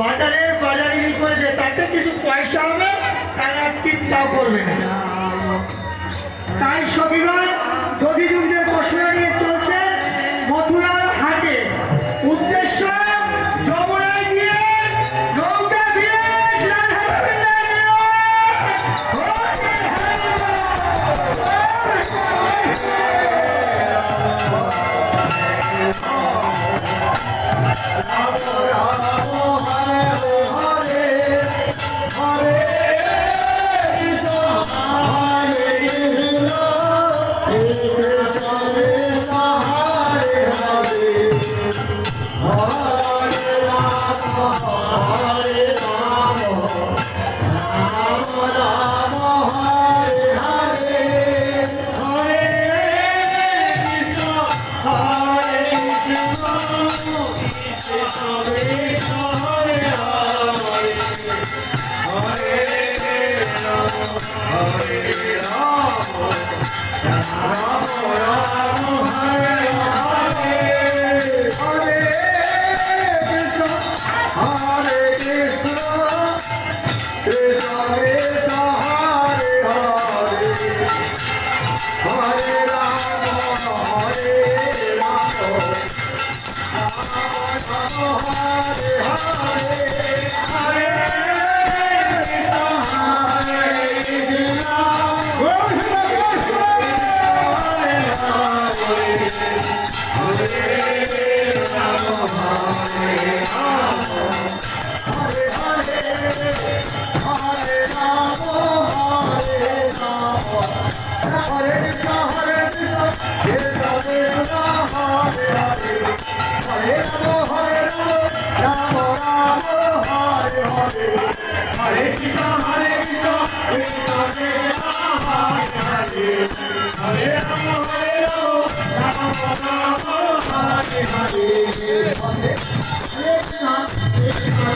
বাজারে বাজারি করেছে, তাতে কিছু পয়সা হবে, তারা চিন্তাও করবে না। তাই শনিবার যদি যুগের প্রশ্ন Oh,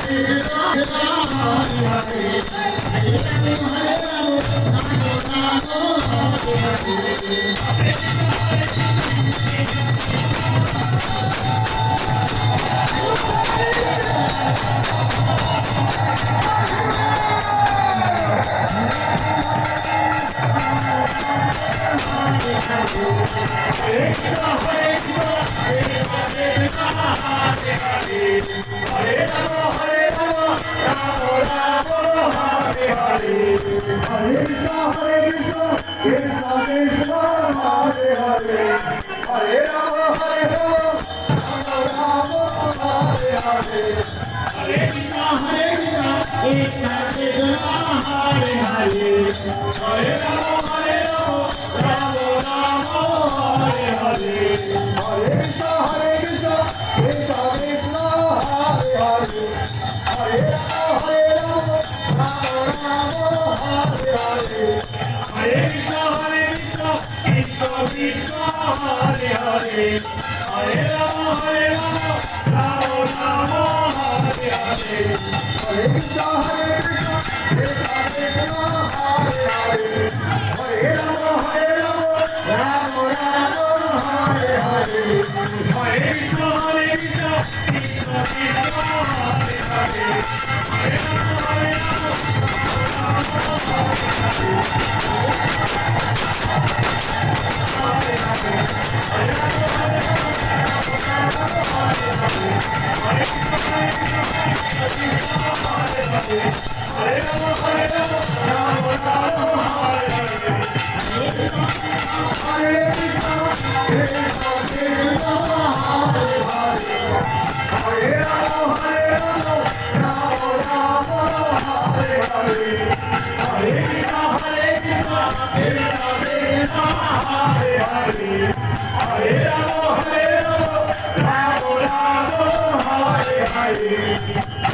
Thank you. So we saw.